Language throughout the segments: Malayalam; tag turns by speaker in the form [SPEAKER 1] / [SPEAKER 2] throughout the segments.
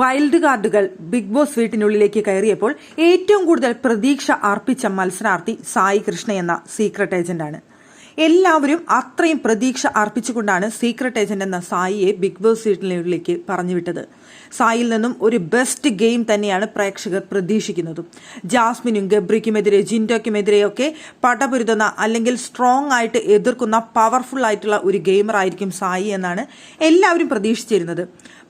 [SPEAKER 1] വൈൽഡ് കാർഡുകൾ ബിഗ് ബോസ് വീട്ടിനുള്ളിലേക്ക് കയറിയപ്പോൾ ഏറ്റവും കൂടുതൽ പ്രതീക്ഷ അർപ്പിച്ച മത്സരാർത്ഥി സായി കൃഷ്ണ എന്ന സീക്രട്ട് ഏജന്റാണ് എല്ലാവരും അത്രയും പ്രതീക്ഷ അർപ്പിച്ചുകൊണ്ടാണ് സീക്രട്ട് ഏജന്റ് എന്ന സായിയെ ബിഗ് ബോസ് വീട്ടിനുള്ളിലേക്ക് പറഞ്ഞുവിട്ടത്. സായിൽ നിന്നും ഒരു ബെസ്റ്റ് ഗെയിം തന്നെയാണ് പ്രേക്ഷകർ പ്രതീക്ഷിക്കുന്നതും. ജാസ്മിനും ഗബ്രിക്കുമെതിരെ ജിൻഡോയ്ക്കുമെതിരെയൊക്കെ പടപൊരുതുന്ന അല്ലെങ്കിൽ സ്ട്രോങ് ആയിട്ട് എതിർക്കുന്ന പവർഫുൾ ആയിട്ടുള്ള ഒരു ഗെയിമർ ആയിരിക്കും സായി എന്നാണ് എല്ലാവരും പ്രതീക്ഷിച്ചിരുന്നത്.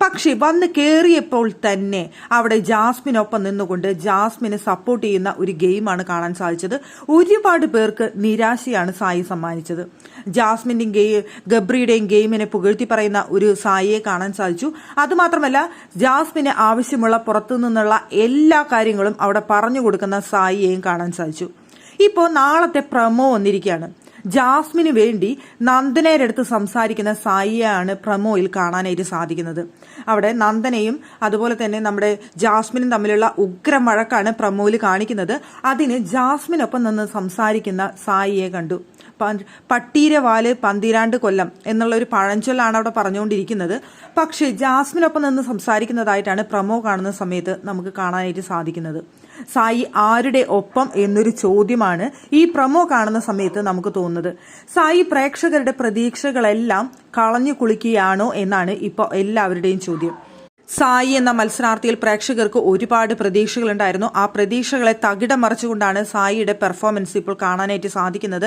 [SPEAKER 1] പക്ഷേ വന്ന് കയറിയപ്പോൾ തന്നെ അവിടെ ജാസ്മിനൊപ്പം നിന്നുകൊണ്ട് ജാസ്മിനെ സപ്പോർട്ട് ചെയ്യുന്ന ഒരു ഗെയിമാണ് കാണാൻ സാധിച്ചത്. ഒരുപാട് പേർക്ക് നിരാശയാണ് സായി സമ്മാനിച്ചത്. ജാസ്മിന്റെയും ഗെയിം ഗബ്രിയുടെയും ഗെയിമിനെ പുകഴ്ത്തി പറയുന്ന ഒരു സായിയെ കാണാൻ സാധിച്ചു. അതുമാത്രമല്ല ജാസ്മിന് ആവശ്യമുള്ള പുറത്തു നിന്നുള്ള എല്ലാ കാര്യങ്ങളും അവിടെ പറഞ്ഞു കൊടുക്കുന്ന സായിയെയും കാണാൻ സാധിച്ചു. ഇപ്പോൾ നാളത്തെ പ്രമോ വന്നിരിക്കുകയാണ്. ജാസ്മിന് വേണ്ടി നന്ദനയുടെ സംസാരിക്കുന്ന സായിയാണ് പ്രമോയിൽ കാണാനായിട്ട് സാധിക്കുന്നത്. അവിടെ നന്ദനയും അതുപോലെ തന്നെ നമ്മുടെ ജാസ്മിനും തമ്മിലുള്ള ഉഗ്ര മഴക്കാണ് പ്രമോയിൽ കാണിക്കുന്നത്. അതിന് ജാസ്മിനൊപ്പം നിന്ന് സംസാരിക്കുന്ന സായിയെ കണ്ടു. പട്ടീര വാൽ പന്തിരാണ്ട് കൊല്ലം എന്നുള്ള ഒരു പഴഞ്ചൊല്ലാണ് അവിടെ പറഞ്ഞുകൊണ്ടിരിക്കുന്നത്. പക്ഷേ ജാസ്മിനൊപ്പം നിന്ന് സംസാരിക്കുന്നതായിട്ടാണ് പ്രമോ കാണുന്ന സമയത്ത് നമുക്ക് കാണാനായിട്ട് സാധിക്കുന്നത്. സായി ആരുടെ ഒപ്പം എന്നൊരു ചോദ്യമാണ് ഈ പ്രമോ കാണുന്ന സമയത്ത് നമുക്ക് തോന്നുന്നത്. സായി പ്രേക്ഷകരുടെ പ്രതീക്ഷകളെല്ലാം കളഞ്ഞു കുളിക്കുകയാണോ എന്നാണ് ഇപ്പോൾ എല്ലാവരുടെയും ചോദ്യം. സായി എന്ന മത്സരാർത്ഥിയിൽ പ്രേക്ഷകർക്ക് ഒരുപാട് പ്രതീക്ഷകളുണ്ടായിരുന്നു. ആ പ്രതീക്ഷകളെ തകിടം മറിച്ചുകൊണ്ടാണ് സായിയുടെ പെർഫോമൻസ് ഇപ്പോൾ കാണാനായിട്ട് സാധിക്കുന്നത്.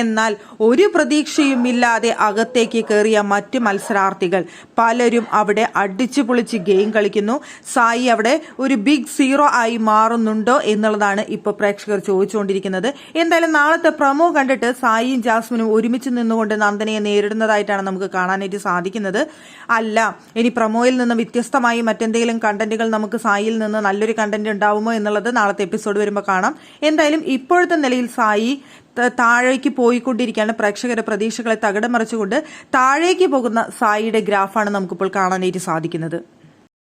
[SPEAKER 1] എന്നാൽ ഒരു പ്രതീക്ഷയും ഇല്ലാതെ അകത്തേക്ക് കയറിയ മറ്റ് മത്സരാർത്ഥികൾ പലരും അവിടെ അടിച്ചു പൊളിച്ച് ഗെയിം കളിക്കുന്നു. സായി അവിടെ ഒരു ബിഗ് സീറോ ആയി മാറുന്നുണ്ടോ എന്നുള്ളതാണ് ഇപ്പോൾ പ്രേക്ഷകർ ചോദിച്ചുകൊണ്ടിരിക്കുന്നത്. എന്തായാലും നാളത്തെ പ്രമോ കണ്ടിട്ട് സായിയും ജാസ്മിനും ഒരുമിച്ച് നിന്നുകൊണ്ട് നന്ദനയെ നേരിടുന്നതായിട്ടാണ് നമുക്ക് കാണാനായിട്ട് സാധിക്കുന്നത്. അല്ല ഇനി പ്രമോയിൽ നിന്ന് വ്യത്യസ്ത വ്യത്യസ്തമായി മറ്റെന്തെങ്കിലും കണ്ടന്റുകൾ നമുക്ക് സായിൽ നിന്ന് നല്ലൊരു കണ്ടന്റ് ഉണ്ടാവുമോ എന്നുള്ളത് നാളത്തെ എപ്പിസോഡ് വരുമ്പോൾ കാണാം. എന്തായാലും ഇപ്പോഴത്തെ നിലയിൽ സായി താഴേക്ക് പോയിക്കൊണ്ടിരിക്കുകയാണ്. പ്രേക്ഷകരുടെ പ്രതീക്ഷകളെ തകിടം മറിച്ചുകൊണ്ട് താഴേക്ക് പോകുന്ന സായിയുടെ ഗ്രാഫാണ് നമുക്കിപ്പോൾ കാണാനായിട്ട് സാധിക്കുന്നത്.